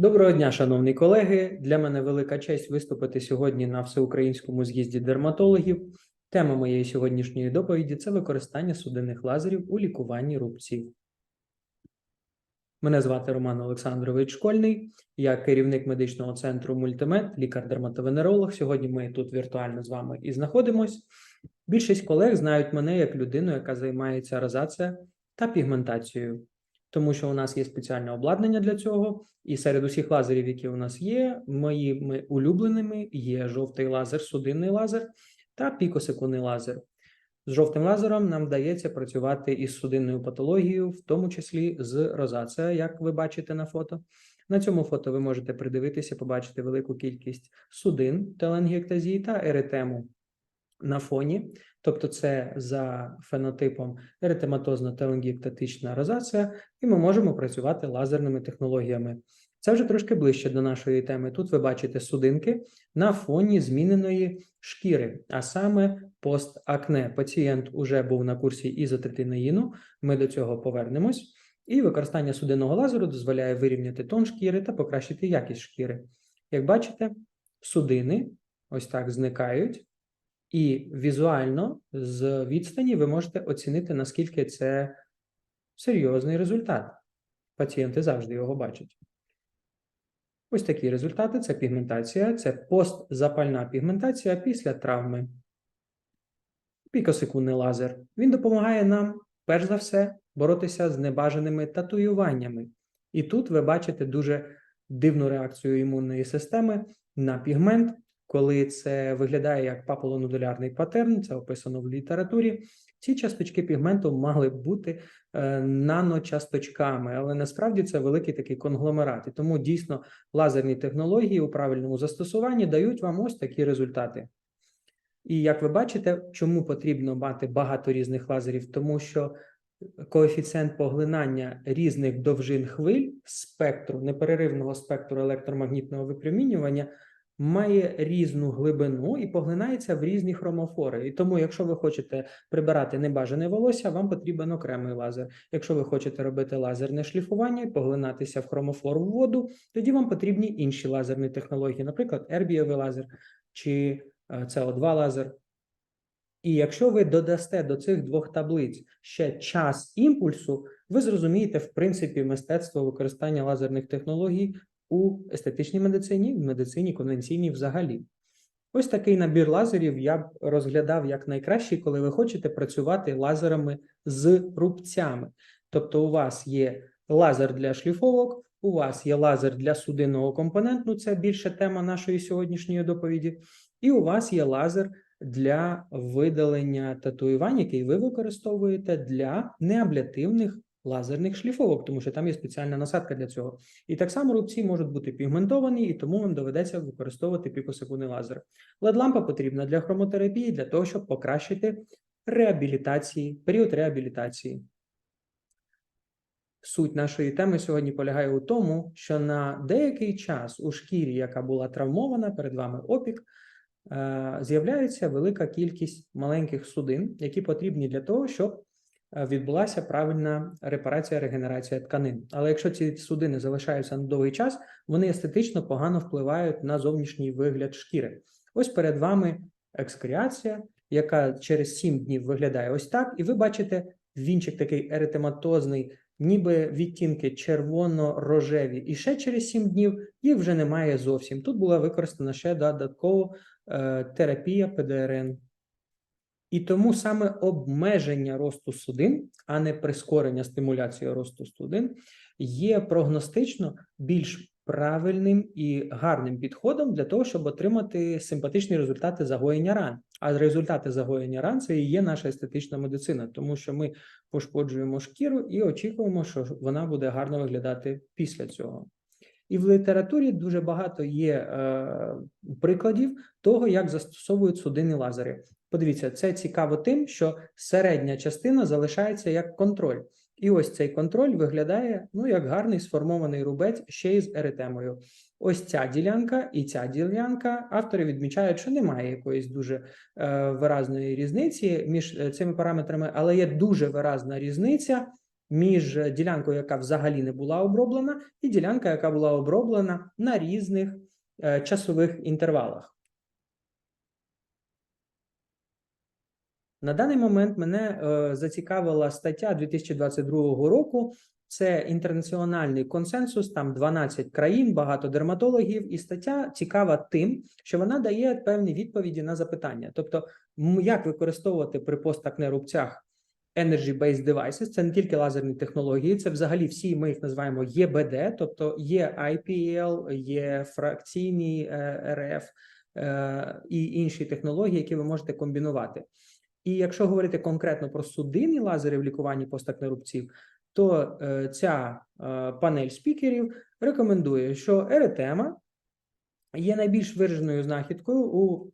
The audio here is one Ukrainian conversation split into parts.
Доброго дня, шановні колеги. Для мене велика честь виступити сьогодні на всеукраїнському з'їзді дерматологів. Тема моєї сьогоднішньої доповіді це використання судинних лазерів у лікуванні рубців. Мене звати Роман Олександрович Школьний. Я керівник медичного центру Мультимед, лікар-дерматовенеролог. Сьогодні ми тут віртуально з вами і знаходимось. Більшість колег знають мене як людину, яка займається розацією та пігментацією тому що у нас є спеціальне обладнання для цього, і серед усіх лазерів, які у нас є, моїми улюбленими є жовтий лазер, судинний лазер та пікосекундний лазер. З жовтим лазером нам вдається працювати із судинною патологією, в тому числі з розацею, як ви бачите на фото. На цьому фото ви можете придивитися, побачити велику кількість судин теленгіектазії та еретему на фоні, тобто це за фенотипом еретематозна теленгіектатична розація, і ми можемо працювати лазерними технологіями. Це вже трошки ближче до нашої теми. Тут ви бачите судинки на фоні зміненої шкіри, а саме постакне. Пацієнт уже був на курсі ізотретинаїну, ми до цього повернемось. І використання судинного лазеру дозволяє вирівняти тон шкіри та покращити якість шкіри. Як бачите, судини ось так зникають, і візуально з відстані ви можете оцінити, наскільки це серйозний результат. Пацієнти завжди його бачать. Ось такі результати: це пігментація, це постзапальна пігментація після травми. Пікосекундний лазер. Він допомагає нам, перш за все, боротися з небажаними татуюваннями. І тут ви бачите дуже дивну реакцію імунної системи на пігмент, коли це виглядає як папулонодулярний патерн, це описано в літературі. Ці часточки пігменту мали бути е, наночасточками, але насправді це великий такий конгломерат. І тому дійсно лазерні технології у правильному застосуванні дають вам ось такі результати. І як ви бачите, чому потрібно мати багато різних лазерів? Тому що коефіцієнт поглинання різних довжин хвиль спектру, непереривного спектру електромагнітного випромінювання має різну глибину і поглинається в різні хромофори. І тому, якщо ви хочете прибирати небажане волосся, вам потрібен окремий лазер. Якщо ви хочете робити лазерне шліфування і поглинатися в хромофор в воду, тоді вам потрібні інші лазерні технології, наприклад, ербієвий лазер чи co 2 лазер. І якщо ви додасте до цих двох таблиць ще час імпульсу, ви зрозумієте, в принципі, мистецтво використання лазерних технологій у естетичній медицині, в медицині конвенційній взагалі. Ось такий набір лазерів я б розглядав як найкращий, коли ви хочете працювати лазерами з рубцями. Тобто, у вас є лазер для шліфовок, у вас є лазер для судинного компоненту, це більше тема нашої сьогоднішньої доповіді, і у вас є лазер для видалення татуювань, який ви використовуєте для неаблятивних лазерних шліфовок, тому що там є спеціальна насадка для цього. І так само рубці можуть бути пігментовані, і тому вам доведеться використовувати пікосекундний лазер. LED-лампа потрібна для хромотерапії, для того, щоб покращити реабілітації, період реабілітації. Суть нашої теми сьогодні полягає у тому, що на деякий час у шкірі, яка була травмована, перед вами опік, е, з'являється велика кількість маленьких судин, які потрібні для того, щоб відбулася правильна репарація, регенерація тканин. Але якщо ці судини залишаються на довгий час, вони естетично погано впливають на зовнішній вигляд шкіри. Ось перед вами екскреація, яка через 7 днів виглядає ось так, і ви бачите вінчик такий еретематозний, ніби відтінки червоно-рожеві. І ще через 7 днів їх вже немає зовсім. Тут була використана ще додатково е, терапія ПДРН. І тому саме обмеження росту судин, а не прискорення стимуляції росту судин, є прогностично більш правильним і гарним підходом для того, щоб отримати симпатичні результати загоєння ран. А результати загоєння ран це і є наша естетична медицина, тому що ми пошкоджуємо шкіру і очікуємо, що вона буде гарно виглядати після цього. І в літературі дуже багато є е, прикладів того, як застосовують судинні лазери. Подивіться, це цікаво тим, що середня частина залишається як контроль. І ось цей контроль виглядає ну як гарний сформований рубець ще й з еретемою. Ось ця ділянка і ця ділянка. Автори відмічають, що немає якоїсь дуже е, виразної різниці між е, цими параметрами, але є дуже виразна різниця між ділянкою, яка взагалі не була оброблена, і ділянка, яка була оброблена на різних е, часових інтервалах. На даний момент мене е, зацікавила стаття 2022 року. Це інтернаціональний консенсус, там 12 країн, багато дерматологів, і стаття цікава тим, що вона дає певні відповіді на запитання. Тобто, як використовувати при постакне рубцях Energy-based devices, це не тільки лазерні технології, це взагалі всі ми їх називаємо ЄБД, тобто є IPL, є фракційні е, РФ е, і інші технології, які ви можете комбінувати. І якщо говорити конкретно про судинні лазери в лікуванні постакнерубців, то е, ця панель спікерів рекомендує, що еретема є найбільш вираженою знахідкою у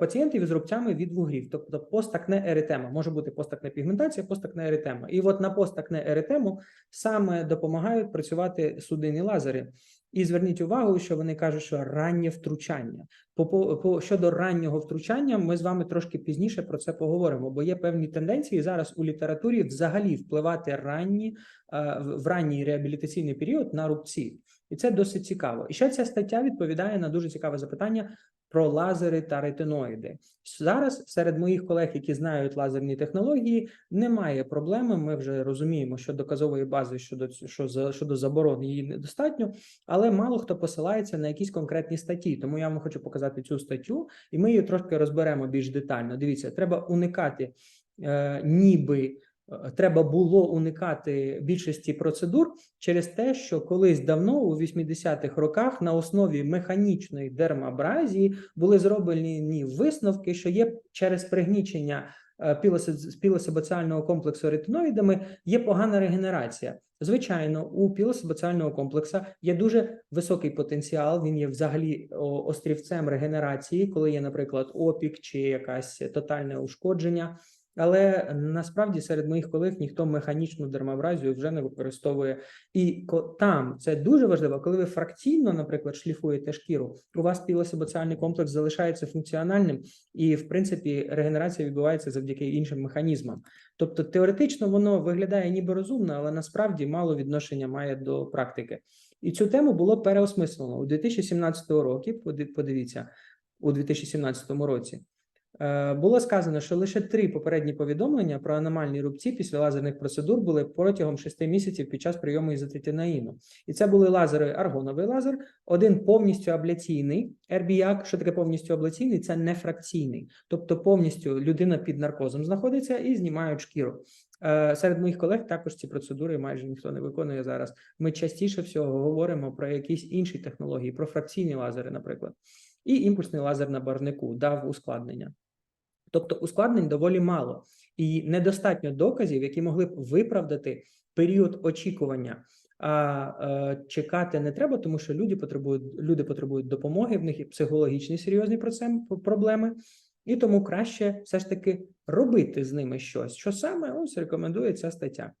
пацієнтів з рубцями від вугрів, тобто постакне еретема. Може бути постакне пігментація, постакне еретема. І от на постакне еретему саме допомагають працювати судинні лазери. І зверніть увагу, що вони кажуть, що раннє втручання. По, по, щодо раннього втручання, ми з вами трошки пізніше про це поговоримо, бо є певні тенденції зараз у літературі взагалі впливати ранні е, в ранній реабілітаційний період на рубці, і це досить цікаво. І ще ця стаття відповідає на дуже цікаве запитання про лазери та ретиноїди. Зараз серед моїх колег, які знають лазерні технології, немає проблеми. Ми вже розуміємо, що доказової бази щодо що щодо заборон її недостатньо, але мало хто посилається на якісь конкретні статті. Тому я вам хочу показати цю статтю, і ми її трошки розберемо більш детально. Дивіться, треба уникати е, ніби. Е, Треба було уникати більшості процедур через те, що колись давно у 80-х роках на основі механічної дермабразії були зроблені висновки, що є через пригнічення е, пілосебоціального комплексу ретиноїдами є погана регенерація. Звичайно, у пілосебоціального комплексу є дуже високий потенціал. Він є взагалі острівцем регенерації, коли є, наприклад, опік чи якась тотальне ушкодження. Але насправді серед моїх колег ніхто механічну дермабразію вже не використовує. І там це дуже важливо, коли ви фракційно, наприклад, шліфуєте шкіру, у вас пілосебоціальний комплекс залишається функціональним, і в принципі регенерація відбувається завдяки іншим механізмам. Тобто теоретично воно виглядає ніби розумно, але насправді мало відношення має до практики. І цю тему було переосмислено у 2017 році. поди- Подивіться, у 2017 році. Е, Було сказано, що лише три попередні повідомлення про аномальні рубці після лазерних процедур були протягом шести місяців під час прийому ізотретинаїну. І це були лазери, аргоновий лазер, один повністю абляційний, RBIAC. Що таке повністю абляційний? Це не фракційний, тобто повністю людина під наркозом знаходиться і знімають шкіру. Е, Серед моїх колег також ці процедури майже ніхто не виконує зараз. Ми частіше всього говоримо про якісь інші технології, про фракційні лазери, наприклад, і імпульсний лазер на барнику дав ускладнення. Тобто ускладнень доволі мало, і недостатньо доказів, які могли б виправдати період очікування. А е, чекати не треба, тому що люди потребують люди потребують допомоги. В них є психологічні серйозні проблеми, і тому краще все ж таки робити з ними щось. Що саме ось рекомендує ця стаття.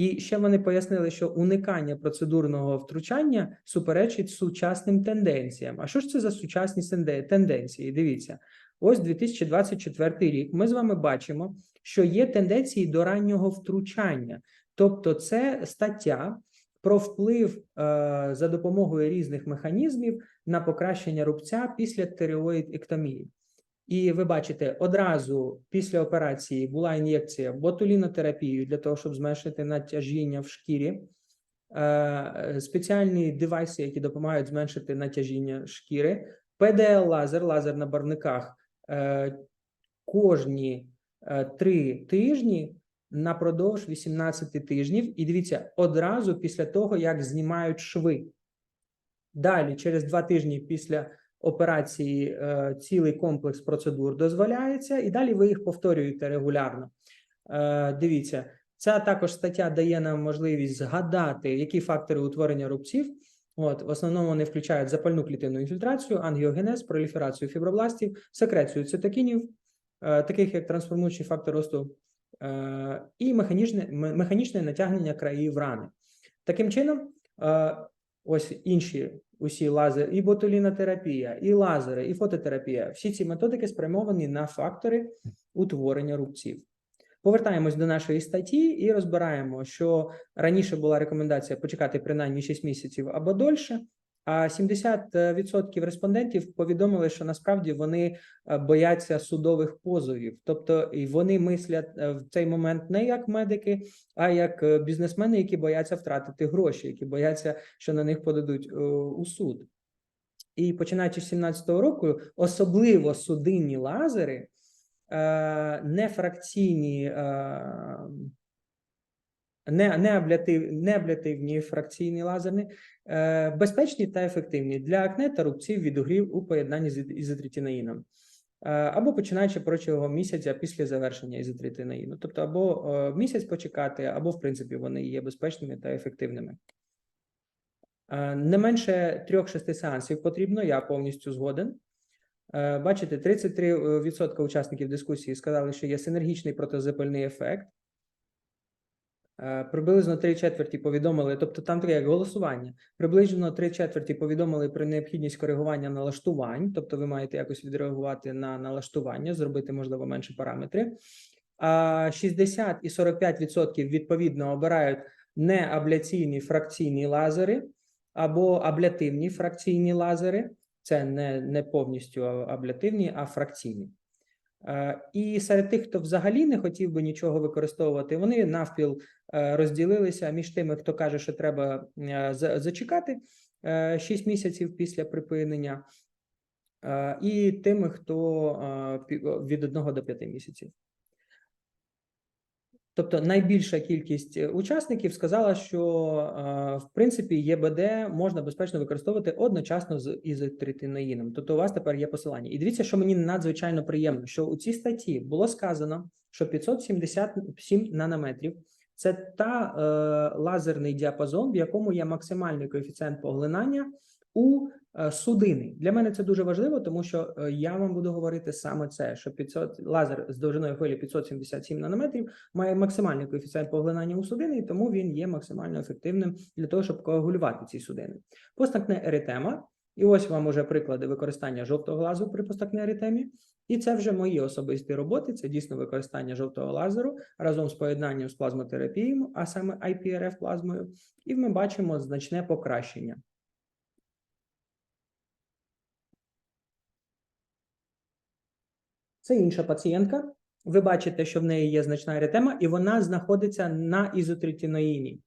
І ще вони пояснили, що уникання процедурного втручання суперечить сучасним тенденціям. А що ж це за сучасні тенденції? Дивіться, ось 2024 рік. Ми з вами бачимо, що є тенденції до раннього втручання, тобто це стаття про вплив е, за допомогою різних механізмів на покращення рубця після тиреоїдектомії. І ви бачите, одразу після операції була ін'єкція ботулінотерапією для того, щоб зменшити натяжіння в шкірі. Е, Спеціальні девайси, які допомагають зменшити натяжіння шкіри, ПДЛ-лазер, лазер на барвниках е, кожні е, три тижні напродовж 18 тижнів. І дивіться, одразу після того, як знімають шви. Далі, через два тижні після операції, е, цілий комплекс процедур дозволяється, і далі ви їх повторюєте регулярно. Е, Дивіться, ця також стаття дає нам можливість згадати, які фактори утворення рубців. От, в основному вони включають запальну клітинну інфільтрацію, ангіогенез, проліферацію фібробластів, секрецію цитокінів, е, таких як трансформуючий фактор росту, і механічне, механічне натягнення країв рани. Таким чином, ось інші усі лазери, і ботулінотерапія, і лазери, і фототерапія. Всі ці методики спрямовані на фактори утворення рубців. Повертаємось до нашої статті і розбираємо, що раніше була рекомендація почекати принаймні 6 місяців або дольше. А 70% респондентів повідомили, що насправді вони е, бояться судових позовів, тобто і вони мислять е, в цей момент не як медики, а як е, бізнесмени, які бояться втратити гроші, які бояться, що на них подадуть е, у суд. І починаючи з 17-го року, особливо судинні лазери, е, нефракційні, е, не, не, аблятив, не аблятивні фракційні лазерні, е, безпечні та ефективні для акне та рубців від угрів у поєднанні з ізотритинаїном. Е, Або починаючи протягом місяця після завершення ізотритинаїну. Тобто, або е, місяць почекати, або, в принципі, вони є безпечними та ефективними. Е, Не менше трьох-шести сеансів потрібно, я повністю згоден. Бачите, 33% учасників дискусії сказали, що є синергічний протизапальний ефект. Е, Приблизно три четверті повідомили, тобто там таке як голосування. Приблизно три четверті повідомили про необхідність коригування налаштувань, тобто ви маєте якось відреагувати на налаштування, зробити можливо менше параметри. А 60 і 45% відповідно обирають неабляційні фракційні лазери або аблятивні фракційні лазери. Це не, не повністю аблятивні, а фракційні. Е, І серед тих, хто взагалі не хотів би нічого використовувати, вони навпіл е, розділилися між тими, хто каже, що треба е, зачекати 6 місяців після припинення, і тими, хто від 1 до 5 місяців. Тобто найбільша кількість е, учасників сказала, що е, в принципі ЄБД можна безпечно використовувати одночасно з ізотретинаїном. Тобто у вас тепер є посилання. І дивіться, що мені надзвичайно приємно, що у цій статті було сказано, що 577 нанометрів це та е, лазерний діапазон, в якому є максимальний коефіцієнт поглинання у судини. Для мене це дуже важливо, тому що е, я вам буду говорити саме це: що 500 лазер з довжиною хвилі 577 нанометрів має максимальний коефіцієнт поглинання у судини, і тому він є максимально ефективним для того, щоб коагулювати ці судини. Постакне еритема. І ось вам уже приклади використання жовтого лазеру при постакне еритемі. І це вже мої особисті роботи. Це дійсно використання жовтого лазеру разом з поєднанням з плазмотерапією, а саме IPRF плазмою. І ми бачимо значне покращення. Це інша пацієнтка. Ви бачите, що в неї є значна еретема, і вона знаходиться на ізотретиноїні.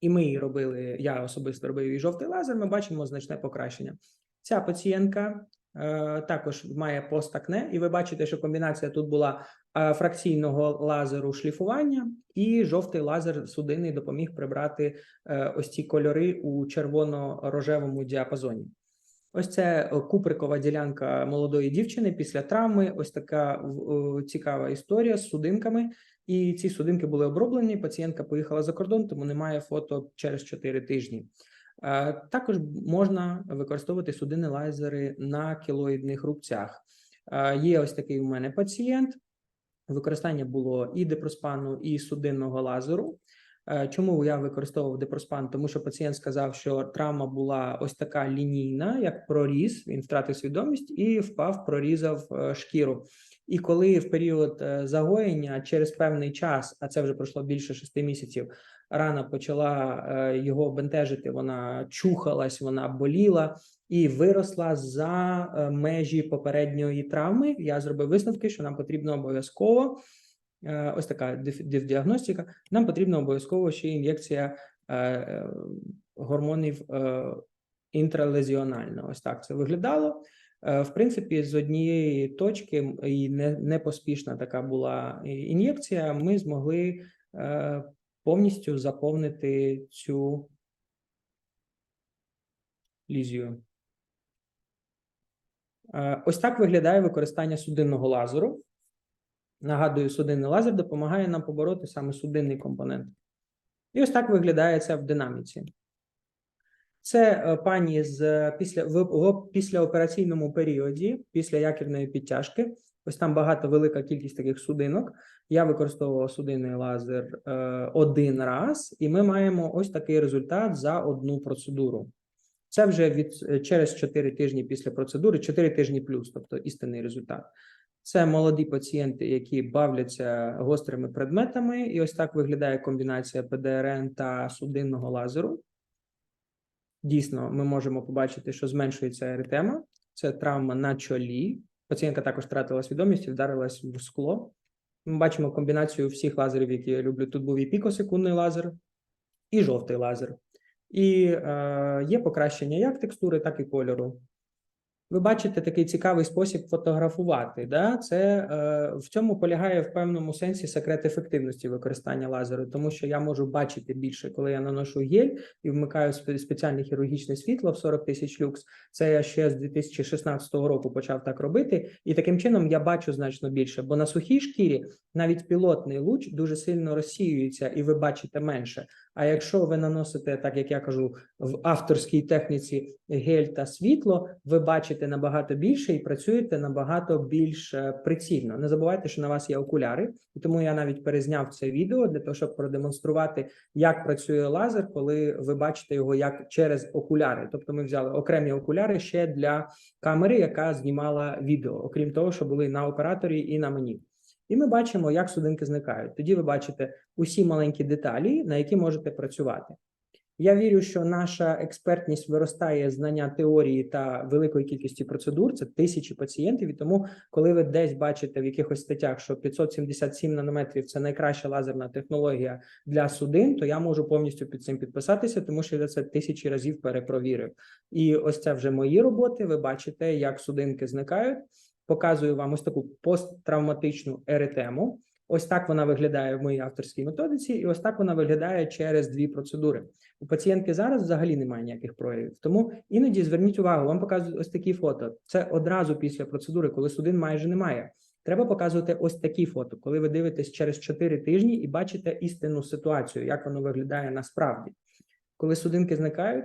І ми її робили, я особисто робив її жовтий лазер, ми бачимо значне покращення. Ця пацієнтка е, також має постакне, і ви бачите, що комбінація тут була е, фракційного лазеру шліфування, і жовтий лазер судинний допоміг прибрати е, ось ці кольори у червоно-рожевому діапазоні. Ось це е, куприкова ділянка молодої дівчини після травми. Ось така е, цікава історія з судинками. І ці судинки були оброблені. Пацієнтка поїхала за кордон, тому немає фото через 4 тижні. Е, Також можна використовувати судинні лазери на кілоїдних рубцях. Є ось такий у мене пацієнт. Використання було і депроспану, і судинного лазеру. Е, Чому я використовував депроспан? Тому що пацієнт сказав, що травма була ось така лінійна, як проріз. Він втратив свідомість і впав, прорізав е, шкіру. І коли в період е, загоєння через певний час, а це вже пройшло більше шести місяців, рана почала його бентежити, вона чухалась, вона боліла і виросла за межі попередньої травми. Я зробив висновки, що нам потрібно обов'язково ось така діагностика. Нам потрібна обов'язково ще ін'єкція е, е, гормонів е, інтралезіонально. Ось так це виглядало. Е, В принципі, з однієї точки і не, не така була ін'єкція. Ми змогли е, повністю заповнити цю лізію. Е, Ось так виглядає використання судинного лазеру. Нагадую, судинний лазер допомагає нам побороти саме судинний компонент. І ось так виглядає це в динаміці. Це е, пані з е, після в, в післяопераційному періоді, після якірної підтяжки. Ось там багато велика кількість таких судинок. Я використовував судинний лазер е, один раз, і ми маємо ось такий результат за одну процедуру. Це вже від е, через 4 тижні після процедури, 4 тижні плюс, тобто істинний результат. Це молоді пацієнти, які бавляться гострими предметами, і ось так виглядає комбінація ПДРН та судинного лазеру. Дійсно, ми можемо побачити, що зменшується еритема. Це травма на чолі. Пацієнтка також втратила свідомість і вдарилась в скло. Ми бачимо комбінацію всіх лазерів, які я люблю. Тут був і пікосекундний лазер, і жовтий лазер. І е, є покращення як текстури, так і кольору. Ви бачите такий цікавий спосіб фотографувати. Да? Це е, в цьому полягає в певному сенсі секрет ефективності використання лазеру, тому що я можу бачити більше, коли я наношу гель і вмикаю спеціальне хірургічне світло в 40 тисяч люкс. Це я ще з 2016 року почав так робити, і таким чином я бачу значно більше. Бо на сухій шкірі навіть пілотний луч дуже сильно розсіюється, і ви бачите менше. А якщо ви наносите, так як я кажу, в авторській техніці гель та світло, ви бачите набагато більше і працюєте набагато більш е, прицільно. Не забувайте, що на вас є окуляри, і тому я навіть перезняв це відео для того, щоб продемонструвати, як працює лазер, коли ви бачите його як через окуляри. Тобто, ми взяли окремі окуляри ще для камери, яка знімала відео, окрім того, що були на операторі і на мені. І ми бачимо, як судинки зникають. Тоді ви бачите усі маленькі деталі, на які можете працювати. Я вірю, що наша експертність виростає знання теорії та великої кількості процедур. Це тисячі пацієнтів. І тому, коли ви десь бачите в якихось статтях, що 577 нанометрів це найкраща лазерна технологія для судин, то я можу повністю під цим підписатися, тому що я це тисячі разів перепровірив. І ось це вже мої роботи. Ви бачите, як судинки зникають. Показую вам ось таку посттравматичну еретему. Ось так вона виглядає в моїй авторській методиці, і ось так вона виглядає через дві процедури. У пацієнтки зараз взагалі немає ніяких проявів. Тому іноді зверніть увагу, вам показують ось такі фото. Це одразу після процедури, коли судин майже немає. Треба показувати ось такі фото, коли ви дивитесь через 4 тижні і бачите істинну ситуацію, як воно виглядає насправді. Коли судинки зникають,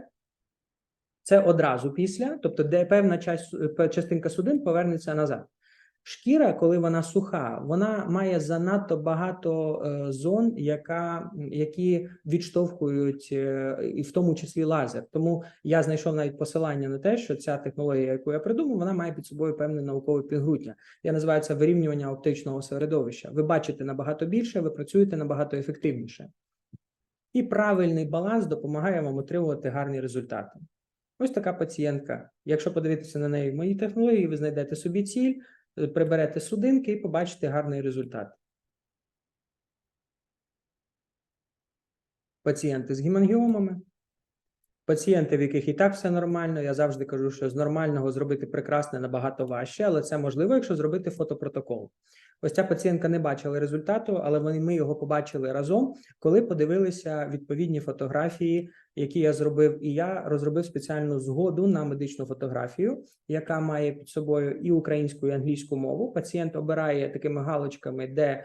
це одразу після, тобто, де певна часть, частинка судин повернеться назад. Шкіра, коли вона суха, вона має занадто багато е, зон, яка, які відштовхують, е, і в тому числі лазер. Тому я знайшов навіть посилання на те, що ця технологія, яку я придумав, вона має під собою певне наукове підґрунтя. Я називаю це вирівнювання оптичного середовища. Ви бачите набагато більше, ви працюєте набагато ефективніше. І правильний баланс допомагає вам отримувати гарні результати. Ось така пацієнтка. Якщо подивитися на неї в моїй технології, ви знайдете собі ціль, е, приберете судинки і побачите гарний результат. Пацієнти з гемангіомами, пацієнти, в яких і так все нормально. Я завжди кажу, що з нормального зробити прекрасне набагато важче, але це можливо, якщо зробити фотопротокол. Ось ця пацієнтка не бачила результату, але вони ми його побачили разом, коли подивилися відповідні фотографії, які я зробив. І я розробив спеціальну згоду на медичну фотографію, яка має під собою і українську, і англійську мову. Пацієнт обирає такими галочками, де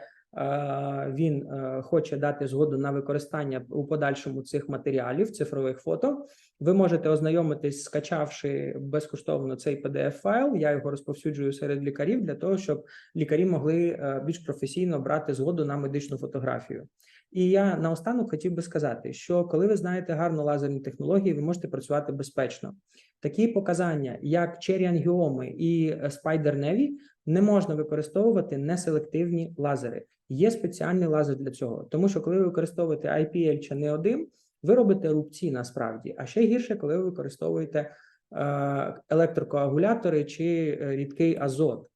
він е, хоче дати згоду на використання у подальшому цих матеріалів, цифрових фото. Ви можете ознайомитись, скачавши безкоштовно цей pdf файл. Я його розповсюджую серед лікарів для того, щоб лікарі могли е, більш професійно брати згоду на медичну фотографію. І я наостанок хотів би сказати, що коли ви знаєте гарно лазерні технології, ви можете працювати безпечно. Такі показання, як черіангіоми і Navy, не можна використовувати неселективні лазери. Є спеціальний лазер для цього, тому що коли ви використовуєте IPL чи неодим, ви робите рубці насправді, а ще гірше, коли ви використовуєте е, електрокоагулятори чи е, рідкий азот.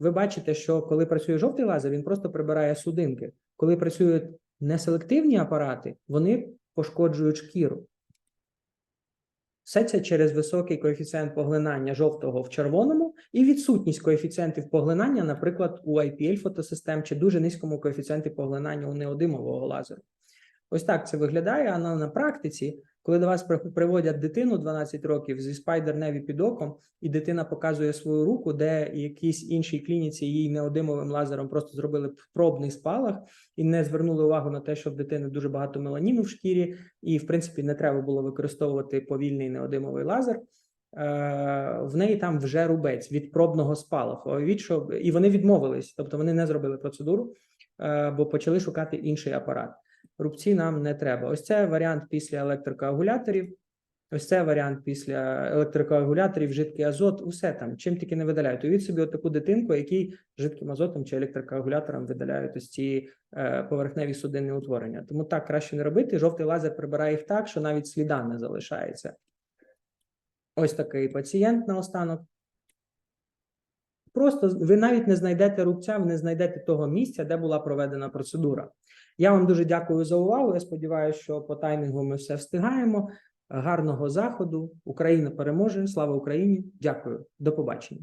Ви бачите, що коли працює жовтий лазер, він просто прибирає судинки. Коли працюють неселективні апарати, вони пошкоджують шкіру. Все це через високий коефіцієнт поглинання жовтого в червоному і відсутність коефіцієнтів поглинання, наприклад, у IPL фотосистем чи дуже низькому коефіцієнті поглинання у неодимового лазеру. Ось так це виглядає. А на, на практиці, коли до вас приводять дитину 12 років зі Navy під оком, і дитина показує свою руку, де якійсь іншій клініці їй неодимовим лазером просто зробили пробний спалах і не звернули увагу на те, що в дитини дуже багато меланіну в шкірі, і в принципі не треба було використовувати повільний неодимовий лазер. Е, В неї там вже рубець від пробного спалаху. Від що і вони відмовились, тобто вони не зробили процедуру, е, бо почали шукати інший апарат рубці нам не треба. Ось це варіант після електрокоагуляторів. Ось це варіант після електрокоагуляторів, жидкий азот, усе там, чим тільки не видаляють. Уявіть собі таку дитинку, який жидким азотом чи електрокоагулятором видаляють ось ці е, поверхневі судинні утворення. Тому так краще не робити. Жовтий лазер прибирає їх так, що навіть сліда не залишається. Ось такий пацієнт наостанок. Просто ви навіть не знайдете рубця, ви не знайдете того місця, де була проведена процедура. Я вам дуже дякую за увагу. Я сподіваюся, що по таймінгу ми все встигаємо. Гарного заходу. Україна переможе. Слава Україні! Дякую. До побачення.